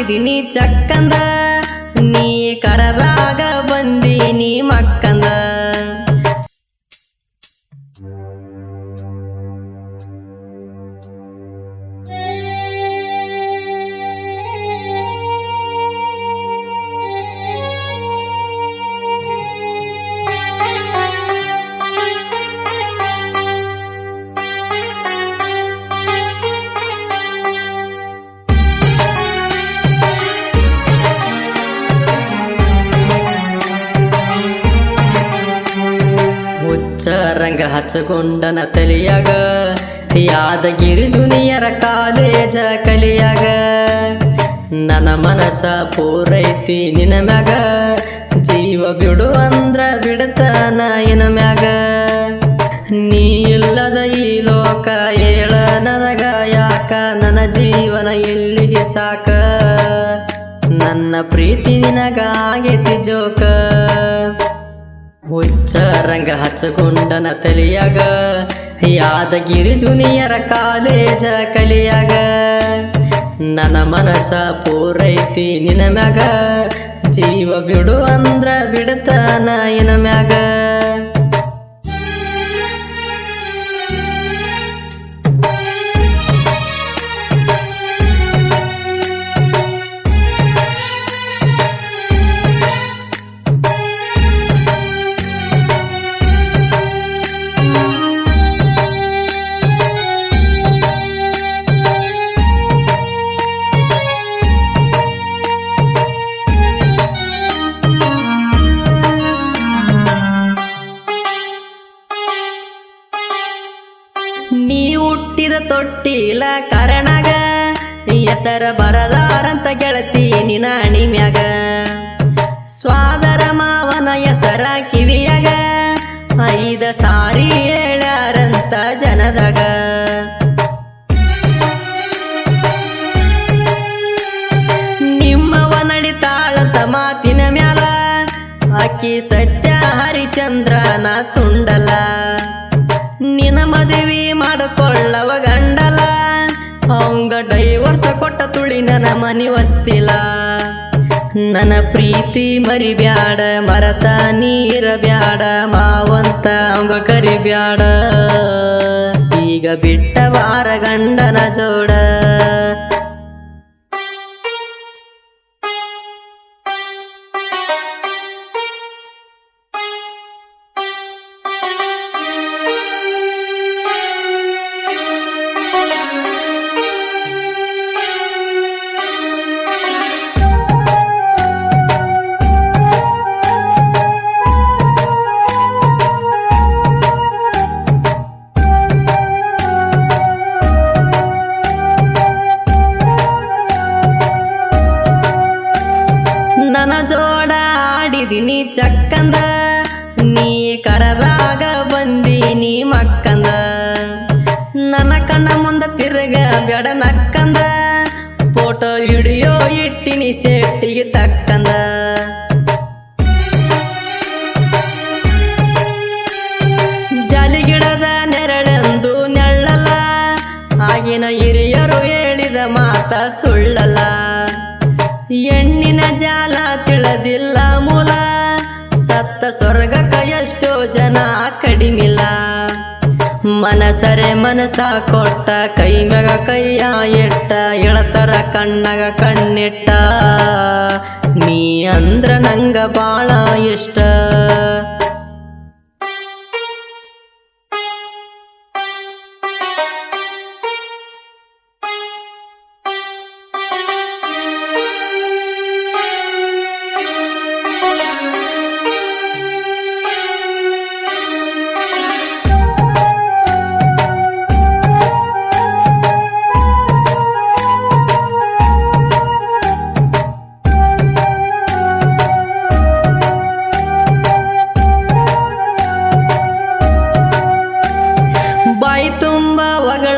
ಆಡಿದಿನಿ ಚಕ್ಕಂದ. ನೀ ಕರದಾಗ ಬಂದೀನಿ ಮಕ್ಕಂದ. ರಂಗ ಹಚ್ಚಕೊಂಡನ ತಲಿಯಾಗ ಯಾದಗಿರಿ ಜುನಿಯರ ಕಾಲೇಜ ಕಲಿಯಾಗ. ನನ್ನ ಮನಸ ಪೂರೈತಿ ನಿನ ಮ್ಯಾಗ, ಜೀವ ಬಿಡು ಅಂದ್ರ ಬಿಡತನ ಇನ ಮ್ಯಾಗ. ನೀ ಇಲ್ಲದ ಈ ಲೋಕ ಏಳ ನನಗ, ಯಾಕ ನನ್ನ ಜೀವನ ಎಲ್ಲಿಗೆ ಸಾಕ. ನನ್ನ ಪ್ರೀತಿ ನಿನಗಾಗೈತಿ ಜೋಕ. ಹುಚ್ಚ ರಂಗ ಹಚ್ಚಕೊಂಡನ ತಲಿಯಾಗ ಯಾದಗಿರಿ ಜುನಿಯರ ಕಾಲೇಜ ಕಲಿಯಾಗ. ನನ್ನ ಮನಸ ಪೂರೈತಿ ನಿನ ಮ್ಯಾಗ, ಜೀವ ಬಿಡು ಅಂದ್ರ ಬಿಡತನ ಇನ ಮ್ಯಾಗ. ಹೆಸರ ಬರಲಾರಂತ ಗೆಳತಿ ನಿನ ಅಣಿಮ್ಯಾಗ. ಸ್ವಾದರ ಮಾವನ ಹೆಸರ ಕಿವಿಯಾಗ. ಐದ ಸಾರಿ ಹೇಳಾರಂತ ಜನದಾಗ. ನಿಮ್ಮವ ನಡಿತಾಳಂತ ಮಾತಿನ ಮ್ಯಾಲ. ಅಕ್ಕಿ ಸತ್ಯ ಹರಿಚಂದ್ರನ ತುಂಡಲ. ನಿನ ಮದುವೆ ಮಾಡಿಕೊಳ್ಳವ ಗಂಡಲ ಅವಂಗ ಡೈವರ್ಸ ಕೊಟ್ಟ ತುಳಿ ನನ್ನ ಮನಿ ವಸ್ತಿಲ್ಲ ನನ್ನ ಪ್ರೀತಿ ಮರಿಬ್ಯಾಡ, ಮರತ ನೀರ ಬ್ಯಾಡ, ಮಾವಂತ ಅವಂಗ ಕರಿಬ್ಯಾಡ. ಈಗ ಬಿಟ್ಟ ವಾರ ಗಂಡನ ಜೋಡ ಮುಂದ ಬೇಡ ಬೆಡ ನಕ್ಕಂದ. ಫೋಟೋ, ವಿಡಿಯೋ ಇಟ್ಟಿನಿ ಸೇಫ್ಟಿಗೆ ತಕ್ಕಂದ. ಜಾಲಿಗಿಡದ ನೆರಳೆಂದು ನೆಳ್ಳಲ್ಲ. ಆಗಿನ ಹಿರಿಯರು ಹೇಳಿದ ಮಾತ ಸುಳ್ಳಲ್ಲ. ಎಣ್ಣಿನ ಜಾಲ ತಿಳದಿಲ್ಲ ಮೂಲ. ಸತ್ತ ಸ್ವರ್ಗಕ್ಕ ಎಷ್ಟೋ ಜನ ಕಡಿಮಿಲ್ಲ. ಮನಸರೆ ಮನಸ ಕೊಟ್ಟ, ಕೈ ಮ್ಯಾಗ ಕೈಯ ಎಟ್ಟ ಎಳತರ ಕಣ್ಣಗ ಕಣ್ಣಿಟ್ಟ. ನೀ ಅಂದ್ರ ನಂಗ ಬಾಳ ಇಷ್ಟ.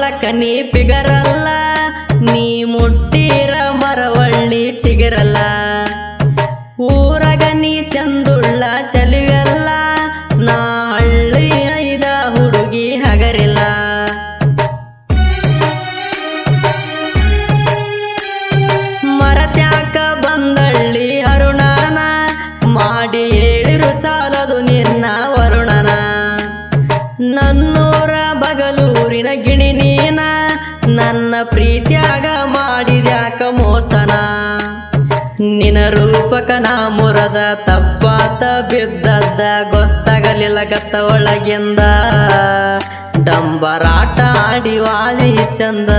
ಒಗಳಕ ನೀ ಪಿಗರಲ್ಲ ನೀ ಮುಟ್ಟಿರ ಮರವಳ್ಳಿ ಚಿಗರಲ್ಲ. ಊರಿನ ಗಿಣಿ ನೀನ, ನನ್ನ ಪ್ರೀತಿಯಾಗ ಮಾಡಿದ್ಯಾಕ ಮೋಸನ? ನಿನ ರೂಪಕ ನಾ ಮುರದ ತಪ್ಪಾತ ಬಿದ್ದದ್ದ ಗೊತ್ತಾಗಲಿಲ್ಲ ಗತ್ತ ಒಳಗಿಂದ. ಡಂಬರಾಟ ಆಡಿ ವಾಲಿ ಚಂದ.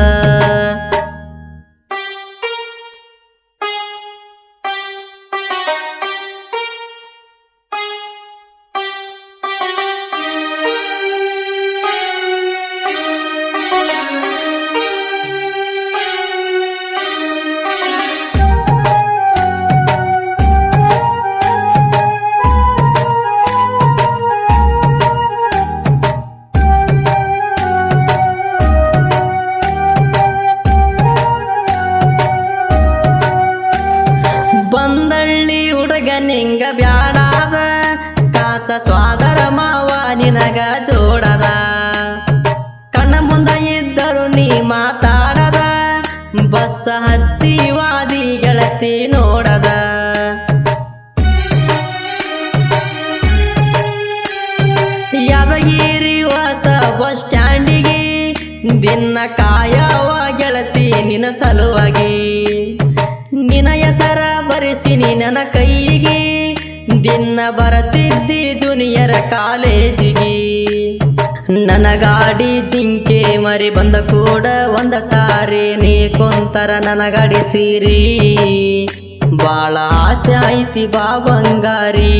ನಿಂಗ ಬ್ಯಾಡಾದ, ಕಾಸ ಸ್ವಾದರ ಮಾವ ನಿನಗ ಜೋಡದ. ಕಣ್ಣ ಮುಂದ ಇದ್ದರು ನೀ ಮಾತಾಡದ, ಬಸ್ಸ ಹತ್ತಿ ವಾದಿ ಗೆಳತಿ ನೋಡದ. ಯಾದಗಿರಿ ವಾಸ ಬಸ್ ಸ್ಟ್ಯಾಂಡಿಗೆ, ದಿನ ಕಾಯವ ಗೆಳತಿ ನಿನ ಸಲುವಾಗಿ. ನಿನ ಹೆಸರ ಬರೆಸಿ ನಿನ್ನ ಕೈಗೆ ದಿನ ಬರತಿದ್ದಿ ಜೂನಿಯರ್ ಕಾಲೇಜಿಗೆ. ನನ್ನ ಗಾಡಿ ಜಿಂಕೆ ಮರಿ ಬಂದ ಕೂಡ ಒಂದ ಸಾರಿ ನೀ ಕುಂತರ ನನ್ನ ಗಾಡಿ ಸೀರಿ. ಬಾಳ ಆಸೆ ಐತಿ ಬಾ ಬಂಗಾರಿ.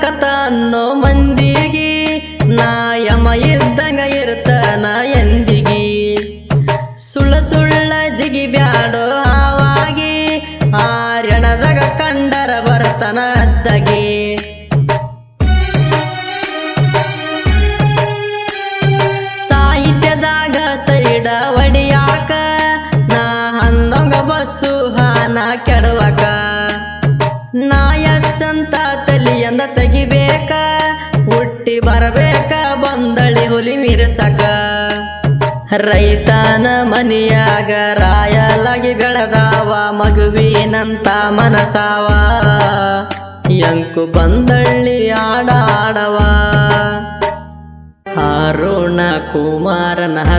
ಕಥ ಅನ್ನೋ ಮಂದಿಗೆ ನಾಯಮ ಇದ್ದಂಗ ಇರ್ತಾನ ಎಂದಿಗಿ. ಸುಳ್ಳ ಸುಳ್ಳ ಜಿಗಿ ಬ್ಯಾಡೋ ಆವಾಗಿ, ಆರ್ಯಣದಾಗ ಕಂಡರ ಬರ್ತನ ಅದ್ದಗೆ. ಸಾಹಿತ್ಯದಾಗ ಸೈಡ ಒಡಿಯಾಕ, ನಾ ಹಂದೊಂಗ ಬಸ್ಸು ಹಾನ ಕೆಡವಕ. ನಾಯಚ್ಚಂತ ತಲಿಯಂದ ತೆಗಿಬೇಕ, ಹುಟ್ಟಿ ಬರಬೇಕ, ಬಂದಳಿ ಹುಲಿ ಮಿರಸಕ ರೈತನ ಮನಿಯಾಗ ರಾಯಲಾಗಿ ಬೆಳೆದಾವ, ಮಗುವಿನಂತ ಮನಸಾವ. ಎಂಕು ಬಂದಳ್ಳಿ ಆಡಾಡವ. ಅರುಣ ಕುಮಾರನ